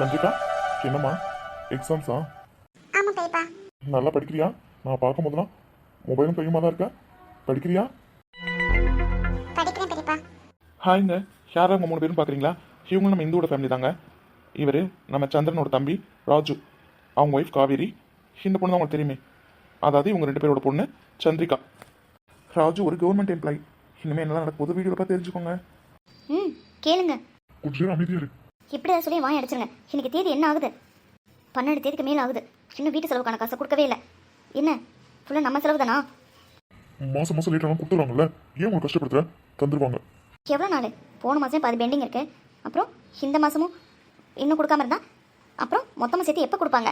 சந்திரிகா என்னம்மா எக்ஸாம்ஸா ஆமாம் பெரியப்பா. நல்லா படிக்கிறியா? நான் பார்க்கும் போதெல்லாம் மொபைலும் கையுமா தான் இருக்க. படிக்கிறியா? படிக்கிறேன் பெரியப்பா. ஹாய்ங்க. யாரா உங்கள் மூணு பேரும் பார்க்குறீங்களா? இவங்க நம்ம இந்துவோட ஃபேமிலி தாங்க. இவர் நம்ம சந்திரனோட தம்பி ராஜு. அவங்க ஒய்ஃப் காவேரி. இந்த பொண்ணு தான் உங்களுக்கு தெரியுமே. அதாவது இவங்க ரெண்டு பேரோட பொண்ணு சந்திரிகா. ராஜு ஒரு கவர்மெண்ட் எம்ப்ளாயி இனிமேல் என்னலாம் நடக்க பொது வீடியோவில் பார்த்து தெரிஞ்சுக்கோங்க. ம் கேளுங்க. கொஞ்சம் அமைதியாக இரு. இப்படி அதை சொல்லி வாங்கி அடிச்சிருங்க. இன்னைக்கு தேதி என்ன ஆகுது? பன்னெண்டு தேதிக்கு மேலே ஆகுது. இன்னும் வீட்டு செலவுக்கான காசை கொடுக்கவே இல்லை. என்ன? ஃபுல்லாக நம்ம செலவு தானா மாதம் மாதம் லேட்டாக கொடுத்துருவாங்கல்ல ஏன் உங்களை கஷ்டப்படுத்துற? தந்துருவாங்க. எவ்வளோ நாள்? போன மாதம் பாதி பெண்டிங் இருக்கு. அப்புறம் இந்த மாதமும் இன்னும் கொடுக்காம இருந்தா? அப்புறம் மொத்தமாக சேர்த்து எப்போ கொடுப்பாங்க?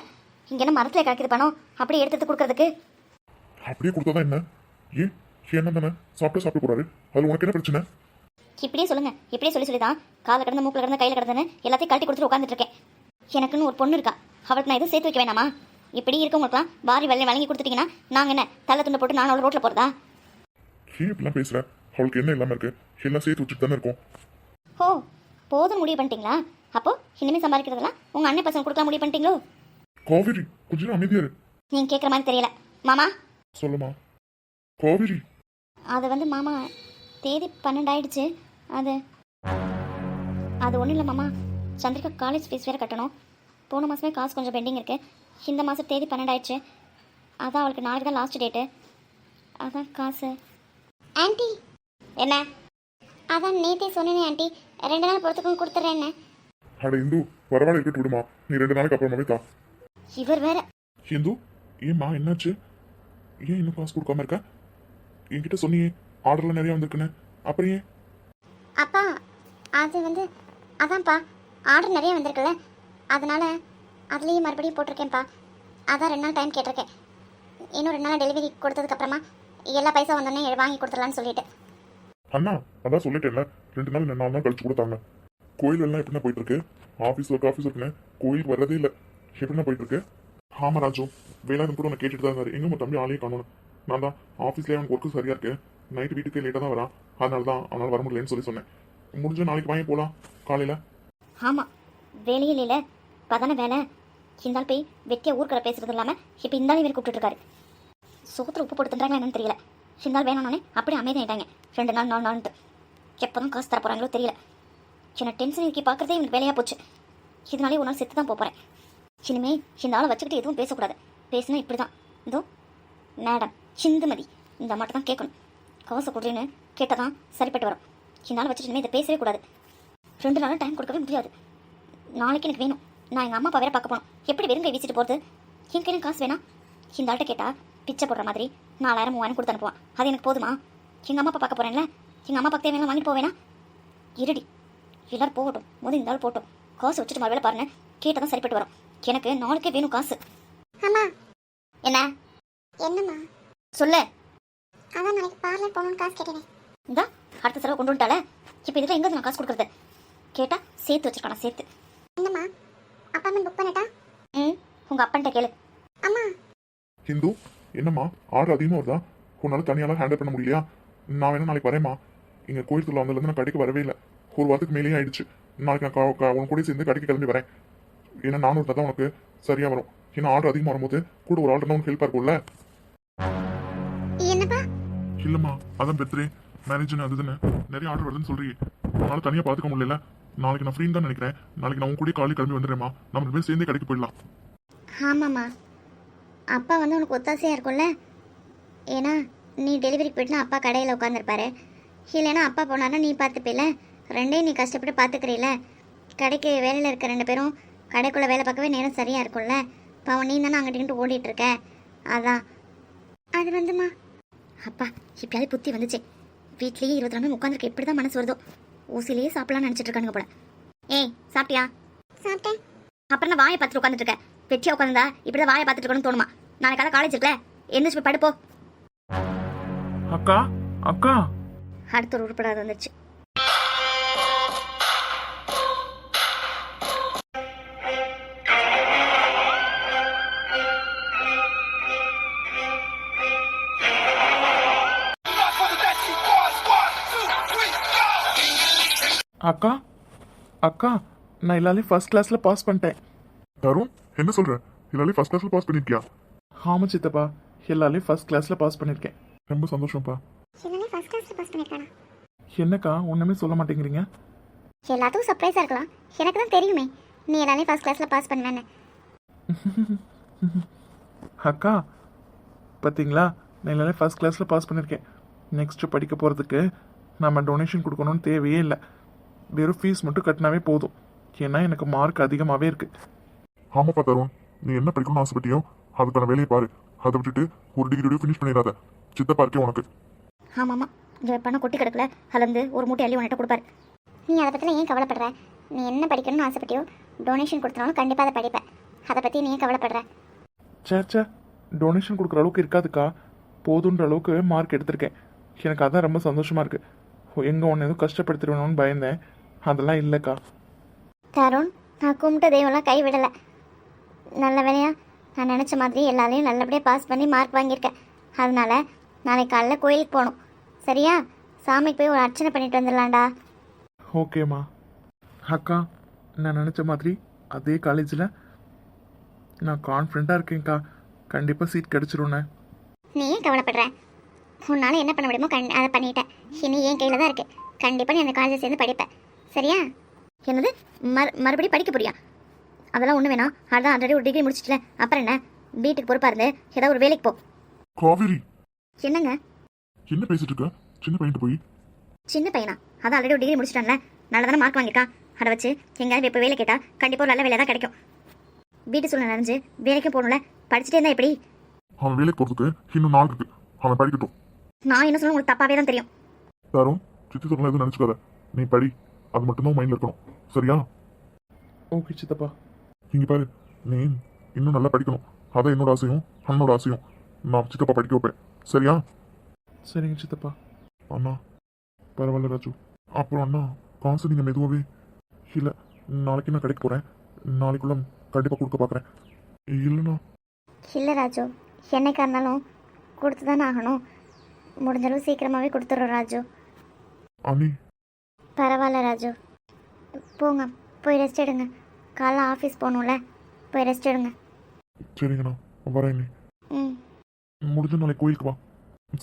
இங்கே என்ன மரத்தில் கிடைக்குது பணம்? அப்படியே எடுத்து எடுத்து கொடுக்கறதுக்கு? அப்படியே கொடுத்தா என்ன? ஏன்? என்ன தானே? சாப்பிட்டு சாப்பிட்டு போறாரு. அதில் உனக்கு என்ன பிரச்சனை? இப்படியே சொல்லுங்க. இப்படியே சொல்லி சொல்லி தான் காலில் கிடந்து மூக்கில் கிடந்து கையில் கிடந்துன்னு எல்லாத்தையும் கட்டி கொடுத்துட்டு உட்காந்துட்டு இருக்கேன். எனக்குன்னு ஒரு பொண்ணு இருக்கா. அவளுக்கு நான் எதுவும் சேர்த்து வைக்க வேணாமா இப்படி இருக்கவங்களுக்குலாம் வாரி வெள்ளை வழங்கி கொடுத்துட்டீங்கன்னா நாங்கள் என்ன தலை துண்டு போட்டு நான் ரோட்டில் போகிறதா ஏன் இப்படிலாம் பேசுற? அவளுக்கு என்ன இல்லாமல் இருக்கு? எல்லாம் சேர்த்து வச்சுட்டு தானே இருக்கும். ஓ போதும் முடிவு பண்ணிட்டீங்களா? அப்போ இனிமேல் சம்பாதிக்கிறதெல்லாம் உங்கள் அண்ணன் பசங்க கொடுக்கலாம் முடிவு பண்ணிட்டீங்களோ? காவேரி கொஞ்சம் அமைதியா இரு. நீங்கள் கேட்குற மாதிரி தெரியல. மாமா? சொல்லுமா. காவேரி. அது வந்து மாமா தேதி பன்னெண்டு ஆயிடுச்சு அது அது ஒன்றும் இல்லை மாமா. சந்திரிகா காலேஜ் ஃபீஸ் வேறு கட்டணும். போன மாதமே காசு கொஞ்சம் பெண்டிங் இருக்குது இந்த மாதம் தேதி பன்னெண்டு ஆயிடுச்சு அதான் அவளுக்கு நாளைக்கு தான் லாஸ்ட் டேட்டு அதான் காசு. ஆன்ட்டி என்ன? அதான் நேத்தே சொன்னேனே ஆன்ட்டி ரெண்டு நாள் பொறுத்துக்கும் கொடுத்துட்றேன்னு அட இந்து வரவாட இருக்கட்டு விடுமா. நீ ரெண்டு நாளைக்கு அப்புறமாவே தா. இவர் வேற. இந்து ஏம்மா என்னாச்சு? ஏன் இன்னும் காசு கொடுக்காம இருக்க? என்கிட்ட சொன்னியே ஆர்டர்லாம் நிறைய வந்திருக்குன்னு. அப்புறம் ஏன்? அது வந்து அதான்ப்பா ஆர்டர் நிறைய வந்திருக்குல்ல அதனால் அதுலேயும் மறுபடியும் போட்டிருக்கேன்ப்பா. அதான் ரெண்டு நாள் டைம் கேட்டிருக்கேன். இன்னும் ரெண்டு நாள் டெலிவரி கொடுத்ததுக்கப்புறமா எல்லா பைசா வந்தோடனே வாங்கி கொடுத்துடலான்னு சொல்லிட்டு. அண்ணா அதான் சொல்லிட்டேன்ல ரெண்டு நாள் ரெண்டு நாள் தான் கழிச்சு கொடுத்தாங்க. கோயில் எல்லாம் எப்படின்னா போயிட்டு இருக்கு ஆஃபீஸ் ஒர்க் ஆஃபீஸ் ஒர்க்னு கோயிலுக்கு வர்றதே இல்லை. எப்படின்னா போயிட்டு இருக்கு ஆமா ராஜு. வேளாண் கூட உன்னை கேட்டுட்டு தான் இருந்தாரு. எங்க தம்பி ஆளையே காணணும் நான் தான் ஆஃபீஸ்லேயே அவனுக்கு ஒர்க்கு சரியா இருக்கு. நைட்டு வீட்டுக்கு லேட்டாக தான் வரான். அதனால தான் அவனால் வர முடியலன்னு சொல்லி சொன்னேன். முடிஞ்ச நாளைக்கு வாங்கி போகலாம் காலையில். ஆமாம் வேலையே இல்லைல்ல பதான வேலை. இந்த போய் வெட்டியா ஊர்க்கரை பேசுறது இல்லாமல் இப்போ இந்தாலும் இவர் கூப்பிட்டு கூப்பிட்டுருக்காரு சோத்துல உப்பு போட்டு தந்துறாங்களா என்னன்னு தெரியல. இருந்தால் வேணும்னே அப்படியே அமைதியாயிட்டாங்க. ரெண்டு நாள் நாலு நாள்ட்டு எப்போ தான் காசு தர போகிறாங்களோ தெரியல. என்ன டென்ஷன் இருக்கி பார்க்குறதே எனக்கு வேலையாக போச்சு. இதனாலே ஒரு நாள் செத்து தான் போகிறேன் இனிமே இந்த ஆளை வச்சுக்கிட்டு எதுவும் பேசக்கூடாது. பேசினா இப்படி தான் இதோ மேடம் சிந்துமதி. இந்த மட்டும் தான் கேட்கணும். காசை கொடுறேன்னு கேட்டால் தான் சரிப்பட்டு வரும். ஆளை வச்சுட்டு இனிமேல் இதை பேசவே கூடாது. ரெண்டு நாளும் டைம் கொடுக்கவே முடியாது. நாளைக்கு எனக்கு வேணும். நான் எங்கள் அம்மா அப்பா வேற பார்க்க போகணும் எப்படி வெறும் கை வீசிட்டு போகிறது என் கையில காசு வேணாம். இந்த ஆள்கிட்ட கேட்டால் பிச்சை போடுற மாதிரி நாலாயிரம் மூவாயிரம் கொடுத்து அனுப்புவான். அது எனக்கு போதுமா? எங்கள் அம்மா அப்பா பார்க்க போகிறேன்ல எங்கள் அம்மா அப்பா தேவையான வாங்கிட்டு போவேனா? இருடி. எல்லாரும் போகட்டும். முதல் இந்த ஆள் போட்டோம் காசு வச்சுட்டு மறுவேளை பாருங்க கேட்டால் தான் சரிப்பட்டு வரும். எனக்கு நாளைக்கே வேணும் காசு. அம்மா. என்ன? என்னம்மா? சொல்லு. அதான் நாளைக்கு பார்லர் போகணுன்னு காசு கேட்டேனே. இந்தா. அடுத்த செலவு கொண்டு வந்துட்டால இப்போ இதில் எங்கே நான் காசு கொடுக்குறது? கேட்டால் சேர்த்து வச்சிருக்கானா சேர்த்து. என்னம்மா? அப்பாயின்மெண்ட் புக் பண்ணட்டா? ம் உங்கள் அப்பன்ட்ட கேளு. அம்மா. ஹிந்து என்னம்மா? ஆர்டர் அதிகமாக வருதா? உன்னால தனியாலாம் ஹேண்டில் பண்ண முடியலையா? நான் வேணா நாளைக்கு வரேம்மா. இங்கே கோயில் திருவிழா வந்ததுலேருந்து நான் கடைக்கு வரவே இல்லை. ஒரு வாரத்துக்கு மேலேயே ஆயிடுச்சு. நாளைக்கு நான் உன் கூட சேர்ந்து கடைக்கு கிளம்பி வரேன். ஏன்னா நானூறு தான் உனக்கு சரியாக வரும். ஏன்னா ஆர்டர் அதிகமாக வரும்போது கூட ஒரு ஆர்டர் உனக்கு ஹெல்ப்பாக இருக்கும்ல? என்னப்பா? இல்லைம்மா அதான் பெத்ரே மேரேஜ்னு அது தானே நிறைய ஆர்டர் வருதுன்னு சொல்றீங்க உன்னால தனியாக பார்த்துக்க முடியல. நாளைக்கு நான் ஃப்ரீ தான் நினைக்கிறேன். நாளைக்கு நான் உன் கூட காலையில் கிளம்பி வந்துடுறேம்மா. நம்ம ரெண்டு பேரும் சேர்ந்தே கடைக்கு போயிடலாம். ஆமாம்மா. அப்பா வந்து உனக்கு ஒத்தாசையாக இருக்கும்ல? ஏன்னா நீ டெலிவரிக்கு போயிட்டுனா அப்பா கடையில் உட்காந்துருப்பாரு இல்லைன்னா அப்பா போனாருன்னா நீ பார்த்துப்பில்ல ரெண்டையும் நீ கஷ்டப்பட்டு பார்த்துக்கிறீல கடைக்கு வேலையில் இருக்க ரெண்டு பேரும் கடைக்குள்ளே வேலை பார்க்கவே நேரம் சரியாக இருக்கும்ல? பாவம் நீ தானே அங்கிட்டு ஓடிட்டு இருக்க? அதான். அது வந்துமா அப்பா இப்பயாவது புத்தி வந்துச்சு. வீட்லயே இருபத்தி நாலு உட்காந்துருக்க எப்படி தான் மனசு வருதோ? ஊசிலேயே சாப்பிடலாம்னு நினச்சிட்டு இருக்கானுங்க போல. ஏய் சாப்பிட்டியா? சாப்பிட்டேன். அப்புறம் நான் வாயை பார்த்துட்டு உட்காந்துட்டு இருக்கேன் வெட்டியா உட்காந்தா இப்படி தான் வாயை பார்த்துட்டு இருக்கணும்னு தோணுமா? நாளைக்கால காலேஜ் இருக்குல்ல எந்திரிச்சு போய் படுப்போ. அக்கா அக்கா. அடுத்த ஒரு உருப்படாது வந்துருச்சு. அக்கா அக்கா நான் எல்லாரையும் ஃபர்ஸ்ட் கிளாஸில் பாஸ் பண்ணிட்டேன். தருண் என்ன சொல்ற? எல்லாரையும் ஃபர்ஸ்ட் கிளாஸ்ல பாஸ் பண்ணிருக்கியா? ஆமாம் சித்தப்பா எல்லாரையும் ஃபர்ஸ்ட் கிளாஸில் பாஸ் பண்ணியிருக்கேன் ரொம்ப சந்தோஷம்ப்பா. எல்லாமே ஃபர்ஸ்ட் கிளாஸ்ல பாஸ் பண்ணிருக்கானா? என்னக்கா ஒன்றுமே சொல்ல மாட்டேங்கிறீங்க? எல்லாத்துக்கும் சர்ப்ரைஸா இருக்கலாம். எனக்கு தான் தெரியுமே நீ எல்லாமே ஃபர்ஸ்ட் கிளாஸ்ல பாஸ் பண்ணுவேன்னு. அக்கா பார்த்தீங்களா நான் எல்லாரையும் ஃபர்ஸ்ட் கிளாஸில் பாஸ் பண்ணியிருக்கேன் நெக்ஸ்ட்டு படிக்க போகிறதுக்கு நம்ம டொனேஷன் கொடுக்கணும்னு தேவையே இல்லை. வெறும் ஃபீஸ் மட்டும் கட்டினாவே போதும். ஏன்னா எனக்கு மார்க் அதிகமாகவே இருக்குது ஆமாப்பா தருண் நீ என்ன படிக்கணும்னு ஆசைப்பட்டியோ அதுக்கான வேலையை பாரு. அதை விட்டுட்டு ஒரு டிகிரியோடய ஃபினிஷ் பண்ணிடாத. சித்தப்பா இருக்கே உனக்கு. ஆமாம் ஆமாம் இங்கே பணம் கொட்டி கிடக்கல. அதுலேருந்து ஒரு மூட்டை அள்ளி உன்கிட்ட கொடுப்பாரு. நீ அதை பற்றிலாம் ஏன் கவலைப்படுற? நீ என்ன படிக்கணும்னு ஆசைப்பட்டியோ டொனேஷன் கொடுத்தனாலும் கண்டிப்பாக அதை படிப்ப. அதை பற்றி நீ ஏன் கவலைப்படுற? சே சே டொனேஷன் கொடுக்குற அளவுக்கு இருக்காதுக்கா. போதுன்ற அளவுக்கு மார்க் எடுத்திருக்கேன். எனக்கு அதான் ரொம்ப சந்தோஷமாக இருக்குது எங்கே ஒன்று எதுவும் கஷ்டப்படுத்திடுவேணும்னு பயந்தேன். அதெல்லாம் இல்லைக்கா. தருண் நான் கும்பிட்ட தெய்வம்லாம் கை விடலை நல்ல வேலையா நான் நினச்ச மாதிரி எல்லாரையும் நல்லபடியாக பாஸ் பண்ணி மார்க் வாங்கியிருக்கேன். அதனால நாளைக்கு காலைல கோயிலுக்கு போகணும். சரியா? சாமிக்கு போய் ஒரு அர்ச்சனை பண்ணிட்டு வந்துடலாம்டா. ஓகேம்மா அக்கா நான் நினச்ச மாதிரி அதே காலேஜில் நான் கான்ஃபிடண்ட்டாக இருக்கேன்க்கா. கண்டிப்பாக சீட் கிடச்சிருண்ணே நீ ஏன் கவலைப்படுற? உன்னால் என்ன பண்ண முடியுமோ கண் அதை பண்ணிட்டேன். இனி என் கையில் தான் இருக்குது கண்டிப்பாக நீ அந்த காலேஜில் சேர்ந்து படிப்பேன் சரியா? என்னது? மறு மறுபடியும் படிக்க போறியா? அதெல்லாம் ஒன்று வேணாம். அதான் ஆல்ரெடி ஒரு டிகிரி முடிச்சிட்டல. அப்புறம் என்ன? வீட்டுக்கு பொறுப்பாக இருந்து ஏதாவது ஒரு வேலைக்கு போ. காவேரி. என்னங்க? என்ன பேசிட்டு இருக்க? சின்ன பையன்ட்டு போய். சின்ன பையனா? அதான் ஆல்ரெடி ஒரு டிகிரி முடிச்சிட்டான்ல. நல்ல தானே மார்க் வாங்கியிருக்கான் அதை வச்சு எங்கேயாவது இப்போ வேலை கேட்டால் கண்டிப்பாக ஒரு நல்ல வேலை தான் கிடைக்கும். வீட்டு சூழ்நிலை அறிஞ்சு வேலைக்கும் போகணும்ல. படிச்சுட்டே இருந்தா எப்படி? அவன் வேலைக்கு போறதுக்கு இன்னும் நாள் இருக்கு. அவன் படிக்கட்டும். நான் என்ன சொல்ல உங்களுக்கு தப்பாவே தான் தெரியும். தருண் சித்தி சொல்லலாம் எதுவும் நினைச்சுக்காத. நீ படி. அது மட்டும்தான் மைண்ட்ல இருக்கணும். சரியா? ஓகே சித்தப்பா. இங்க பாரு நீ இன்னும் நல்லா படிக்கணும். அதான் என்னோட ஆசையும் அண்ணனோட ஆசையும். நான் சித்தப்பா படிக்க வைப்பேன். சரியா? சரிங்க சித்தப்பா. அண்ணா. பரவாயில்ல ராஜு. அப்புறம் அண்ணா காசு நீங்கள் மெதுவாகவே இல்லை நாளைக்கு நான் கடைக்கு போகிறேன் நாளைக்குள்ள கண்டிப்பாக கொடுக்க பார்க்குறேன் இல்லைண்ணா. இல்லை ராஜு. என்னைக்கா இருந்தாலும் கொடுத்து தானே ஆகணும். முடிஞ்ச அளவு சீக்கிரமாகவே கொடுத்துட்றோம் ராஜு. அண்ணி பரவாயில்ல ராஜு. போங்க போய் ரெஸ்ட் எடுங்க. காலைல ஆஃபீஸ் போகணும்ல போய் ரெஸ்ட் எடுங்க. சரிங்கண்ணா வரேன் ம். முடிஞ்ச நாளைக்கு கோயிலுக்கு வா.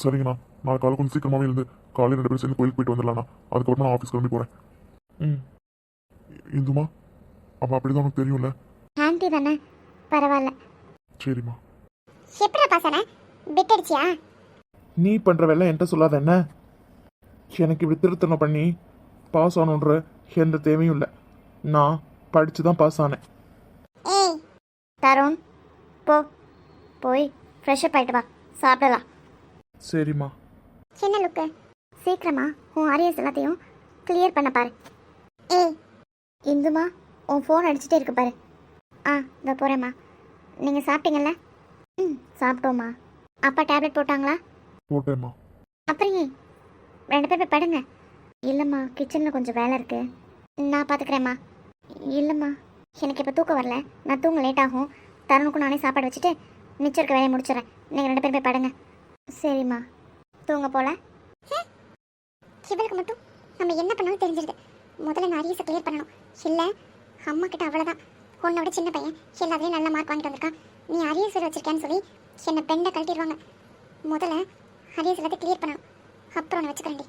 சரிங்கண்ணா நாளை காலை கொஞ்சம் சீக்கிரமாகவே இருந்து காலையில் ரெண்டு பேரும் சேர்ந்து கோயிலுக்கு போயிட்டு வந்துடலாண்ணா. அதுக்கப்புறம் நான் ஆஃபீஸ் கிளம்பி போகிறேன் ம். இந்துமா அவள் அப்படி தான் உனக்கு தெரியும்ல? ஆன்ட்டி தானே? பரவாயில்ல. சரிம்மா. எப்படா பாசன பிட் அடிச்சியா? நீ பண்ணுற வேலை என்கிட்ட சொல்லாத என்ன? எனக்கு இப்படி திருத்தணம் பண்ணி பாஸ் ஆகணுன்ற எந்த தேவையும் இல்லை. நான் படித்து தான் பாஸ் ஆனேன் ஏய் தருண் போ போய் ஃப்ரெஷ் அப் ஆயிட்டு வா சாப்பிடலாம். சரிம்மா. என்ன லுக்கு? சீக்கிரமா உன் அரியர்ஸ் எல்லாத்தையும் கிளியர் பண்ண பாரு. ஏய் இந்துமா உன் ஃபோன் அடிச்சுட்டே இருக்கு பாரு. ஆ இதோ போகிறேம்மா நீங்கள் சாப்பிட்டீங்கல்ல? ம் சாப்பிட்டோம்மா. அப்பா டேப்லெட் போட்டாங்களா? போட்டேம்மா. அப்புறம் ஏன் ரெண்டு பேர் போய் படுங்க. இல்லைம்மா கிச்சனில் கொஞ்சம் வேலை இருக்கு. நான் பார்த்துக்கிறேம்மா இல்லைம்மா எனக்கு இப்போ தூக்கம் வரல. நான் தூங்க லேட் ஆகும். தருணுக்கும் நானே சாப்பாடு வச்சுட்டு மிச்சம் இருக்க வேலையை முடிச்சிடறேன். நீங்கள் ரெண்டு பேரும் போய் படுங்க. சரிம்மா. தூங்க போல? இவளுக்கு மட்டும் நம்ம என்ன பண்ணாலும் தெரிஞ்சிருது. முதல்ல நான் அரியஸை கிளியர் பண்ணணும். இல்லை அம்மா கிட்ட அவ்வளோதான் உன்னோட சின்ன பையன். எல்லாத்துலேயும் நல்ல மார்க் வாங்கிட்டு வந்திருக்கான். நீ அரியஸ் வேறு வச்சிருக்கேன்னு சொல்லி என்னை பெண்டை கழட்டிடுவாங்க. முதல்ல அரியஸ் எல்லாத்தையும் கிளியர் பண்ணணும். அப்புறம் ஒன்று வச்சுக்கிறேன்டி.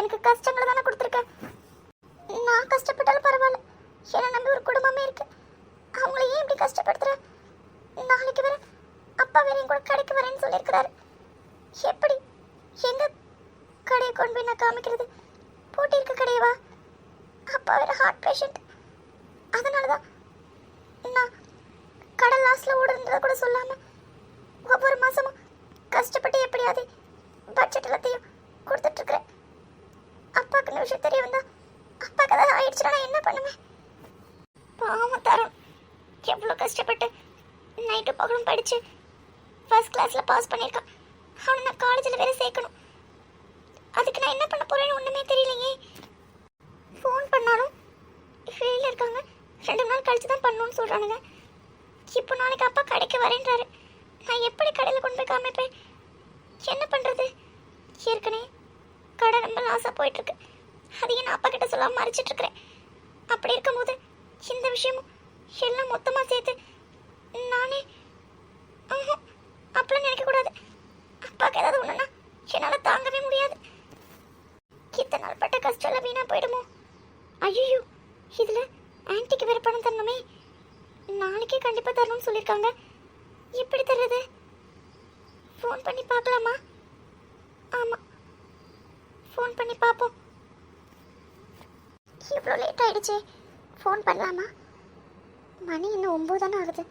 எனக்கு கஷ்டங்களை தானே கொடுத்துருக்க. நான் கஷ்டப்பட்டாலும் பரவாயில்ல. என்னை நம்பி ஒரு குடும்பமே இருக்கு. அவங்கள ஏன் இப்படி கஷ்டப்படுத்துற? நாளைக்கு வர அப்பா வேற என் கூட கடைக்கு வரேன்னு சொல்லியிருக்கிறாரு. எப்படி? எங்க கடையை கொண்டு போய் நான் காமிக்கிறது? போட்டிருக்க கடையவா? அப்பா வேற ஹார்ட் பேஷண்ட் அதனால தான் நான் கடை லாஸ்ட்ல ஓடுறத கூட சொல்லாம ஒவ்வொரு மாசமும் கஷ்டப்பட்டு எப்படியாவது பட்ஜெட் எல்லாத்தையும் கொடுத்துட்ருக்குறேன் இருக்கிறேன் அப்பாவுக்கு இந்த விஷயம் தெரிய வந்தா அப்பாவுக்கு ஏதாவது ஆயிடுச்சுன்னா என்ன பண்ணுவேன்? பாவம் தரும். எவ்வளோ கஷ்டப்பட்டு நைட்டு பகலும் படித்து ஃபர்ஸ்ட் கிளாஸில் பாஸ் பண்ணியிருக்கான். அவனை நான் காலேஜில் வேற சேர்க்கணும். அதுக்கு நான் என்ன பண்ண போகிறேன்னு ஒன்றுமே தெரியலையே. ஃபோன் பண்ணாலும் வெளியில் இருக்காங்க. ரெண்டு நாள் கழிச்சு தான் பண்ணணும்னு சொல்கிறானுங்க இப்போ நாளைக்கு அப்பா கடைக்கு வரேன்றாரு. நான் எப்படி கடையில் கொண்டு போய் காமிப்பேன்? என்ன பண்ணுறது ஏற்கனவே கடை ரொம்ப லாஸாக போயிட்டுருக்கு. அதையும் நான் அப்பா கிட்ட சொல்லாமல் மறைச்சிட்டு இருக்கிறேன் அப்படி இருக்கும்போது இந்த விஷயமும் எல்லாம் மொத்தமாக சேர்த்து நானே ஆஹா, அப்படிலாம் நினைக்கக்கூடாது. அப்பாவுக்கு ஏதாவது ஒன்றுனா என்னால் தாங்கவே முடியாது. இத்தனை நாள் பட்ட கஷ்டம் எல்லாம் வீணாக போயிடுமோ? ஐயோ இதில் ஆன்ட்டிக்கு வேறு பணம் தரணுமே. நாளைக்கே கண்டிப்பாக தரணும்னு சொல்லியிருக்காங்க. எப்படி தர்றது? ஃபோன் பண்ணி பார்க்கலாமா? ஆமாம் ஃபோன் பண்ணி பார்ப்போம். இவ்வளோ லேட் ஆகிடுச்சே ஃபோன் பண்ணலாமா? மணி இன்னும் ஒம்பது தானே ஆகுது.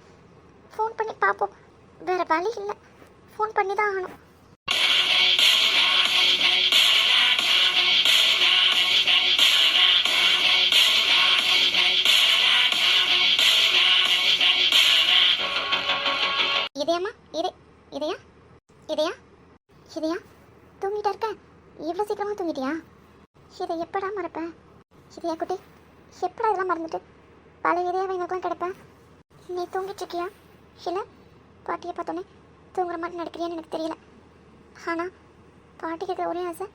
ஃபோன் பண்ணி பார்ப்போம். வேறு வழி இல்லை. ஃபோன் பண்ணி தான் ஆகணும். பழைய இதயாவை எங்களுக்குலாம் கிடப்பேன் நீ தூங்கிட்டு இருக்கியா? இல்லை. பாட்டியை பார்த்தோன்னே தூங்குற மாதிரி நடிக்கிறியான்னு எனக்கு தெரியல. ஆனால் பாட்டிக்கு இருக்கிற ஒரே ஆசை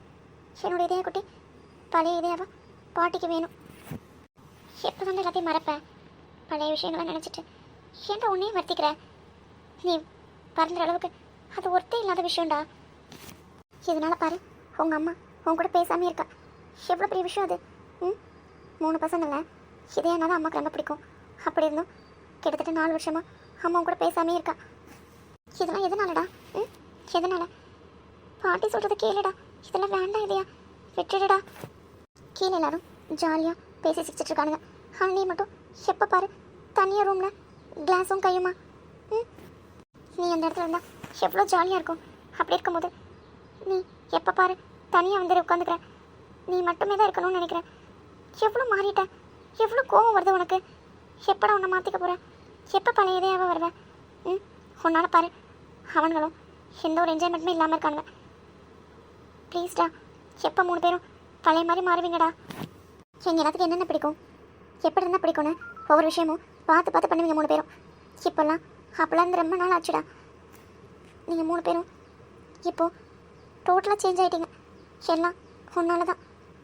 என்னோட இதே குட்டி பழைய இதேவா பாட்டிக்கு வேணும். எப்போ தான் எல்லாத்தையும் மறப்பேன் பழைய விஷயங்களை நினச்சிட்டு. ஏன்டா உன்னையும் வருத்திக்கிற? நீ பறந்துற அளவுக்கு அது ஒருத்தே இல்லாத விஷயம்டா. இதனால் பாரு உங்கள் அம்மா உன் கூட பேசாமே இருக்கா. எவ்வளோ பெரிய விஷயம் அது? ம்? மூணு பசங்கள்ல? இதே என்ன தான் அம்மாவுக்கு ரொம்ப பிடிக்கும். அப்படி இருந்தும் கிட்டத்தட்ட நாலு வருஷமா அம்மா கூட பேசாமே இருக்கா? இதெல்லாம் எதனாலடா? ம்? எதனால? பாட்டி சொல்கிறது கேளுடா. இதெல்லாம் வேண்டாம் இல்லையா? விட்டுடுடா. கீழே எல்லாரும் ஜாலியாக பேசி சிரிச்சிட்டு இருக்கானுங்க. ஆனால் நீ மட்டும் எப்போ பாரு தனியாக ரூமில் கிளாஸும் கையுமா? ம்? நீ அந்த இடத்துல இருந்தால் எவ்வளோ ஜாலியாக இருக்கும். அப்படி இருக்கும்போது நீ எப்போ பாரு தனியாக வந்து உட்காந்துக்கிற. நீ மட்டுமே தான் இருக்கணும்னு நினைக்கிறேன் எவ்வளோ மாறிட்ட? எவ்வளோ கோவம் வருது உனக்கு? எப்படா உன்னை மாற்றிக்க போகிறேன் எப்போ பழைய இதே வருவேன் ம் உன்னால் பாரு. அவன்களும் எந்த ஒரு என்ஜாய்மெண்ட்டுமே இல்லாமல் இருக்கானுங்க. ப்ளீஸ்டா எப்போ மூணு பேரும் பழைய மாதிரி மாறுவீங்கடா? எங்கள் எல்லாத்துக்கும் என்னென்ன பிடிக்கும்? எப்படி இருந்தால் பிடிக்கும்னு ஒவ்வொரு விஷயமும் பார்த்து பார்த்து பண்ணுவீங்க மூணு பேரும். இப்போல்லாம் அப்போல்லாம் இருந்து ரொம்ப நாள் ஆச்சுடா. நீங்கள் மூணு பேரும் இப்போது டோட்டலாக சேஞ்ச் ஆகிட்டீங்க எல்லாம் உன்னால தான்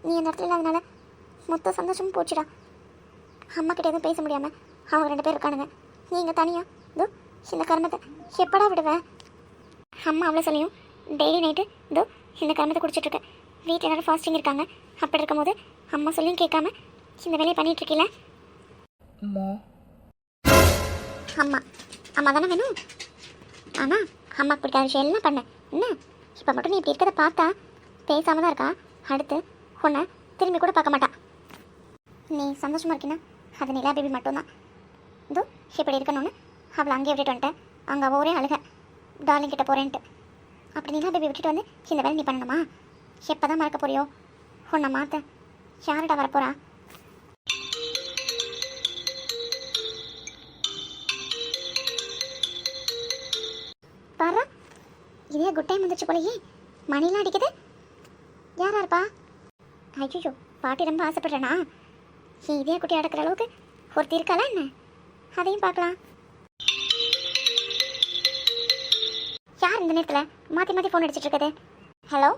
நீ அந்த இடத்துல இல்லாதனால மொத்த சந்தோஷமும் போச்சுடா. அம்மா கிட்ட எதுவும் பேச முடியாமல் அவங்க ரெண்டு பேர் இருக்கானுங்க. நீங்கள் தனியாக இதோ இந்த கர்மத்தை எப்படா விடுவேன் அம்மா அவ்வளோ சொல்லியும் டெய்லி நைட்டு இதோ இந்த கர்மத்தை குடிச்சிட்ருக்கேன் வீட்டில் எல்லாரும் ஃபாஸ்டிங் இருக்காங்க. அப்படி இருக்கும்போது அம்மா சொல்லியும் கேட்காம இந்த வேலையை பண்ணிட்டு இருக்கீல அம்மா. அம்மா. அம்மா தானே வேணும்? ஆனால் அம்மாக்கு பிடிக்காத விஷயம் எல்லாம் பண்ணேன் என்ன? இப்போ மட்டும் நீ இப்படி இருக்கிறத பார்த்தா பேசாம தான் இருக்கா? அடுத்து உன்னை திரும்பி கூட பார்க்க மாட்டா. நீ சந்தோஷமா இருக்கீன்னா அது நிலா பேபி மட்டும்தான். இதோ இப்படி இருக்கணும்னு அவளை அங்கேயே விட்டுட்டு வந்துட்டேன். அங்கே அவள் ஒரே அழுக. டார்லிங் கிட்ட போகிறேன்ட்டு அப்படி நிலா பேபி விட்டுட்டு வந்து இந்த வேலை நீ பண்ணணுமா? எப்போ தான் மறக்க போறியோ? உன்னை மாற்ற யாருடா வரப்போறா? பாரா இதே குட் டைம் வந்துச்சு போலயே. மணிலாம் அடிக்குது. யாரா இருப்பா? ஐயோ பாட்டி ரொம்ப ஆசைப்படுறேனா? இதே குட்டி அடக்கிற அளவுக்கு ஒருத்தி இருக்காளா என்ன? அதையும் பார்க்கலாம். யார் இந்த நேரத்தில் மாற்றி மாற்றி ஃபோன் அடிச்சிட்டு இருக்குது? ஹலோ